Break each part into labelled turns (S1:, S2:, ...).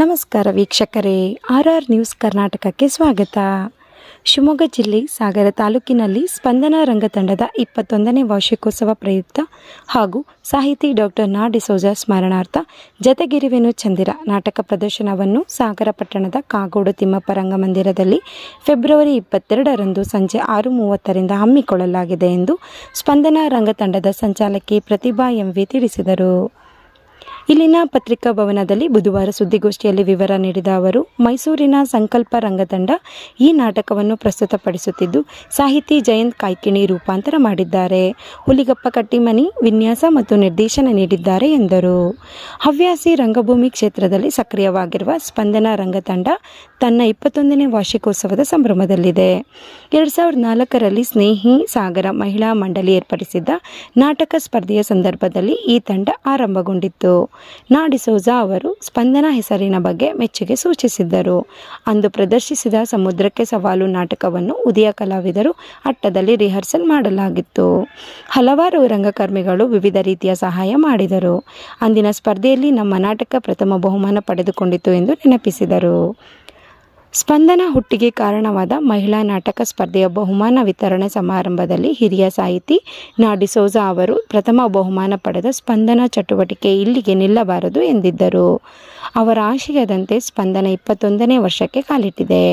S1: ನಮಸ್ಕಾರ ವೀಕ್ಷಕರೇ, R R news ಕರ್ನಾಟಕಕ್ಕೆ ಸ್ವಾಗತ. ಶಿವಮೊಗ್ಗ ಜಿಲ್ಲೆ ಸಾಗರ ತಾಲೂಕಿನಲ್ಲಿ ಸ್ಪಂದನ ರಂಗತಂಡದ ಇಪ್ಪತ್ತೊಂದನೇ ವಾರ್ಷಿಕೋತ್ಸವ ಪ್ರಯುಕ್ತ ಹಾಗೂ ಸಾಹಿತಿ ಡಾಕ್ಟರ್ ನಾ ಡಿಸೋಜ ಸ್ಮರಣಾರ್ಥ ಜತೆಗಿರಿವೆನು ಚಂದಿರ ನಾಟಕ ಪ್ರದರ್ಶನವನ್ನು ಸಾಗರ ಪಟ್ಟಣದ ಕಾಗೋಡು ತಿಮ್ಮಪ್ಪ ರಂಗಮಂದಿರದಲ್ಲಿ ಫೆಬ್ರವರಿ ಇಪ್ಪತ್ತೆರಡರಂದು ಸಂಜೆ ಆರು ಮೂವತ್ತರಿಂದ ಹಮ್ಮಿಕೊಳ್ಳಲಾಗಿದೆ ಎಂದು ಸ್ಪಂದನ ರಂಗತಂಡದ ಸಂಚಾಲಕಿ ಪ್ರತಿಭಾ ಎಂವಿ ತಿಳಿಸಿದರು. ಇಲ್ಲಿನ ಪತ್ರಿಕಾ ಭವನದಲ್ಲಿ ಬುಧವಾರ ಸುದ್ದಿಗೋಷ್ಠಿಯಲ್ಲಿ ವಿವರ ನೀಡಿದ ಅವರು, ಮೈಸೂರಿನ ಸಂಕಲ್ಪ ರಂಗತಂಡ ಈ ನಾಟಕವನ್ನು ಪ್ರಸ್ತುತಪಡಿಸುತ್ತಿದ್ದು, ಸಾಹಿತಿ ಜಯಂತ್ ಕಾಯ್ಕಿಣಿ ರೂಪಾಂತರ ಮಾಡಿದ್ದಾರೆ. ಹುಲಿಗಪ್ಪ ಕಟ್ಟಿಮನಿ ವಿನ್ಯಾಸ ಮತ್ತು ನಿರ್ದೇಶನ ನೀಡಿದ್ದಾರೆ ಎಂದರು. ಹವ್ಯಾಸಿ ರಂಗಭೂಮಿ ಕ್ಷೇತ್ರದಲ್ಲಿ ಸಕ್ರಿಯವಾಗಿರುವ ಸ್ಪಂದನ ರಂಗತಂಡ ತನ್ನ ಇಪ್ಪತ್ತೊಂದನೇ ವಾರ್ಷಿಕೋತ್ಸವದ ಸಂಭ್ರಮದಲ್ಲಿದೆ. ಎರಡು ಸಾವಿರದ ನಾಲ್ಕರಲ್ಲಿ ಸ್ನೇಹಿ ಸಾಗರ ಮಹಿಳಾ ಮಂಡಳಿ ಏರ್ಪಡಿಸಿದ್ದ ನಾಟಕ ಸ್ಪರ್ಧೆಯ ಸಂದರ್ಭದಲ್ಲಿ ಈ ತಂಡ ಆರಂಭಗೊಂಡಿತ್ತು. ನಾಡಿಸೋಜಾ ಅವರು ಸ್ಪಂದನ ಹೆಸರಿನ ಬಗ್ಗೆ ಮೆಚ್ಚುಗೆ ಸೂಚಿಸಿದ್ದರು. ಅಂದು ಪ್ರದರ್ಶಿಸಿದ ಸಮುದ್ರಕ್ಕೆ ಸವಾಲು ನಾಟಕವನ್ನು ಉದಯ ಕಲಾವಿದರು ಅಟ್ಟದಲ್ಲಿ ರಿಹರ್ಸಲ್ ಮಾಡಲಾಗಿತ್ತು. ಹಲವಾರು ರಂಗಕರ್ಮಿಗಳು ವಿವಿಧ ರೀತಿಯ ಸಹಾಯ ಮಾಡಿದರು. ಅಂದಿನ ಸ್ಪರ್ಧೆಯಲ್ಲಿ ನಮ್ಮ ನಾಟಕ ಪ್ರಥಮ ಬಹುಮಾನ ಪಡೆದುಕೊಂಡಿತು ಎಂದು ನೆನಪಿಸಿದರು. ಸ್ಪಂದನ ಹುಟ್ಟಿಗೆ ಕಾರಣವಾದ ಮಹಿಳಾ ನಾಟಕ ಸ್ಪರ್ಧೆಯ ಬಹುಮಾನ ವಿತರಣೆ ಸಮಾರಂಭದಲ್ಲಿ ಹಿರಿಯ ಸಾಹಿತಿ ನಾಡಿಸೋಜಾ ಅವರು ಪ್ರಥಮ ಬಹುಮಾನ ಪಡೆದ ಸ್ಪಂದನ ಚಟುವಟಿಕೆ ಇಲ್ಲಿಗೆ ನಿಲ್ಲಬಾರದು ಎಂದಿದ್ದರು. ಅವರ ಆಶಯದಂತೆ ಸ್ಪಂದನ ಇಪ್ಪತ್ತೊಂದನೇ ವರ್ಷಕ್ಕೆ ಕಾಲಿಟ್ಟಿದೆ.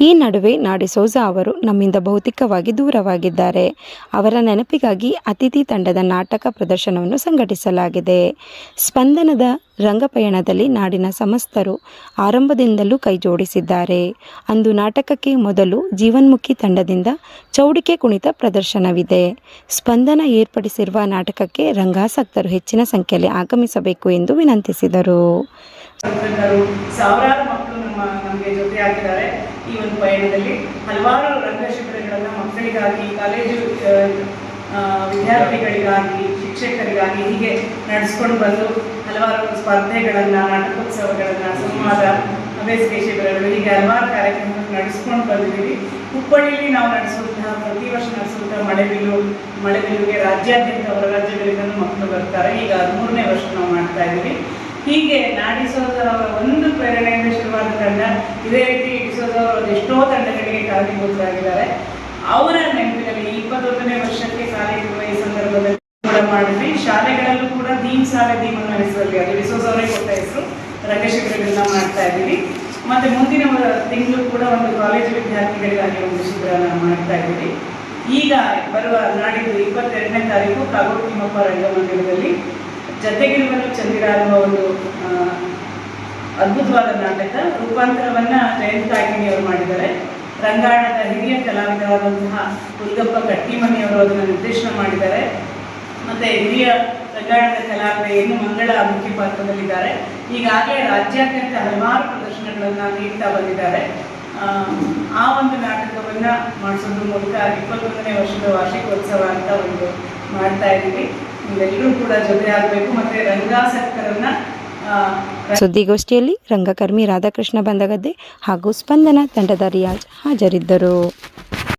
S1: ಈ ನಡುವೆ ನಾಡಿಸೋಜಾ ಅವರು ನಮ್ಮಿಂದ ಭೌತಿಕವಾಗಿ ದೂರವಾಗಿದ್ದಾರೆ. ಅವರ ನೆನಪಿಗಾಗಿ ಅತಿಥಿ ತಂಡದ ನಾಟಕ ಪ್ರದರ್ಶನವನ್ನು ಸಂಘಟಿಸಲಾಗಿದೆ. ಸ್ಪಂದನದ ರಂಗಪಯಣದಲ್ಲಿ ನಾಡಿನ ಸಮಸ್ತರು ಆರಂಭದಿಂದಲೂ ಕೈಜೋಡಿಸಿದ್ದಾರೆ. ಅಂದು ನಾಟಕಕ್ಕೆ ಮೊದಲು ಜೀವನ್ಮುಖಿ ತಂಡದಿಂದ ಚೌಡಿಕೆ ಕುಣಿತ ಪ್ರದರ್ಶನವಿದೆ. ಸ್ಪಂದನ ಏರ್ಪಡಿಸಿರುವ ನಾಟಕಕ್ಕೆ ರಂಗಾಸಕ್ತರು ಹೆಚ್ಚಿನ ಸಂಖ್ಯೆಯಲ್ಲಿ ಆಗಮಿಸಬೇಕು ಎಂದು ವಿನಂತಿಸಿದರು.
S2: ಸಾವಿರಾರು ನಮ್ಮ, ನಮಗೆ ಜೊತೆ ಆಗಿದ್ದಾರೆ ಈ ಒಂದು ಪಯಣದಲ್ಲಿ. ಹಲವಾರು ರಂಗ ಶಿಬಿರಗಳನ್ನು ಮಕ್ಕಳಿಗಾಗಿ ಕಾಲೇಜು ವಿದ್ಯಾರ್ಥಿಗಳಿಗಾಗಿ, ಶಿಕ್ಷಕರಿಗಾಗಿ ಹೀಗೆ ನಡೆಸ್ಕೊಂಡು ಬಂದು ಹಲವಾರು ಸ್ಪರ್ಧೆಗಳನ್ನು, ನಾಟಕೋತ್ಸವಗಳನ್ನು, ಸಂವಾದ ಬೇಸಿಗೆ ಶಿಬಿರಗಳು, ಹೀಗೆ ಹಲವಾರು ಕಾರ್ಯಕ್ರಮಗಳನ್ನು ನಡೆಸ್ಕೊಂಡು ಬಂದಿದ್ದೀವಿ. ಹುಬ್ಬಳ್ಳಿಯಲ್ಲಿ ನಾವು ನಡೆಸುವಂತಹ, ಪ್ರತಿ ವರ್ಷ ನಡೆಸುವಂತಹ ಮಳೆಬಿಲ್ಲು ಮಳೆಬಿಲ್ಲುಗೆ ರಾಜ್ಯಾದ್ಯಂತ ಹೊರ ರಾಜ್ಯಗಳಿಂದ ಮಕ್ಕಳು ಬರ್ತಾರೆ. ಈಗ ಹದಿಮೂರನೇ ವರ್ಷ ನಾವು ಮಾಡ್ತಾ ಇದ್ದೀವಿ. ಹೀಗೆ ನಾಡಿಸೋದ ಅವರ ಒಂದು ಪ್ರೇರಣೆಯಿಂದ ಶುರುವಾದ ತಂಡ ಇದೇ ರೀತಿ ಇಡಿಸೋದವರು ಎಷ್ಟೋ ತಂಡಗಳಿಗೆ ಕಾರಣೀಭೂತರಾಗಿದ್ದಾರೆ ಅವರ ನೆನಪಿನಲ್ಲಿ ಇಪ್ಪತ್ತೊಂದನೇ ವರ್ಷಕ್ಕೆ ಕಾರ್ಯಕ್ರಮ ಈ ಸಂದರ್ಭದಲ್ಲಿ ಕೂಡ ಮಾಡಿದ್ವಿ. ಶಾಲೆಗಳಲ್ಲೂ ಕೂಡ ದೀಮ್ ಸಾಲೆ ದೀಮ್ ನಡೆಸುವಲ್ಲಿ ಹೆಸರಲ್ಲಿ ಅದು ಡಿಸೋಸವರೇ ಕೊಟ್ಟ ಹೆಸರು. ರಂಗಶಿಬಿರಗಳನ್ನ ಮಾಡ್ತಾ ಇದ್ದೀವಿ. ಮತ್ತೆ ಮುಂದಿನ ತಿಂಗಳು ಕೂಡ ಒಂದು ಕಾಲೇಜು ವಿದ್ಯಾರ್ಥಿಗಳಿಗಾಗಿ ಒಂದು ಶಿಬಿರನ ಮಾಡ್ತಾ ಇದ್ದೀವಿ. ಈಗ ಬರುವ ನಾಡಿದ್ದು ಇಪ್ಪತ್ತೆರಡನೇ ತಾರೀಕು ಕಾಗೋಡು ತಿಮ್ಮಪ್ಪ ರಂಗಮಂದಿರದಲ್ಲಿ. ಜತೆಗಿರುವನು ಚಂದಿರ ಅನ್ನುವ ಒಂದು ಅದ್ಭುತವಾದ ನಾಟಕ. ರೂಪಾಂತರವನ್ನ ಜಯಂತ್ ಕಾಯ್ಕಿಣಿ ಅವರು ಮಾಡಿದ್ದಾರೆ. ರಂಗಾಣದ ಹಿರಿಯ ಕಲಾವಿದರಾದಂತಹ ಹುಲ್ಗಪ್ಪ ಕಟ್ಟಿಮನಿಯವರು ಅದನ್ನು ನಿರ್ದೇಶನ ಮಾಡಿದ್ದಾರೆ. ಮತ್ತೆ ಹಿರಿಯ ರಂಗಾಣದ ಕಲಾವಿದ ಏನು ಮಂಗಳ ಮುಖ್ಯ ಪಾತ್ರದಲ್ಲಿದ್ದಾರೆ. ಈಗಾಗಲೇ ರಾಜ್ಯಾದ್ಯಂತ ಹಲವಾರು ಪ್ರದರ್ಶನಗಳನ್ನು ನೀಡ್ತಾ ಬಂದಿದ್ದಾರೆ. ಆ ಒಂದು ನಾಟಕವನ್ನ ಮಾಡಿಸೋದ್ರ ಮೂಲಕ ಇಪ್ಪತ್ತೊಂದನೇ ವರ್ಷದ ವಾರ್ಷಿಕೋತ್ಸವ ಅಂತ ಒಂದು ಮಾಡ್ತಾ ಇದ್ದೀವಿ. ನೀವೆಲ್ಲರೂ ಕೂಡ ಜೊತೆ ಆಗಬೇಕು. ಮತ್ತೆ ರಂಗಾಸಕ್ತರನ್ನ
S1: ಸುದ್ದಿಗೋಷ್ಠಿಯಲ್ಲಿ ರಂಗಕರ್ಮಿ ರಾಧಾಕೃಷ್ಣ ಬಂದಗದ್ದೆ ಹಾಗೂ ಸ್ಪಂದನ ತಂಡದ ರಿಯಾಜ್ ಹಾಜರಿದ್ದರು.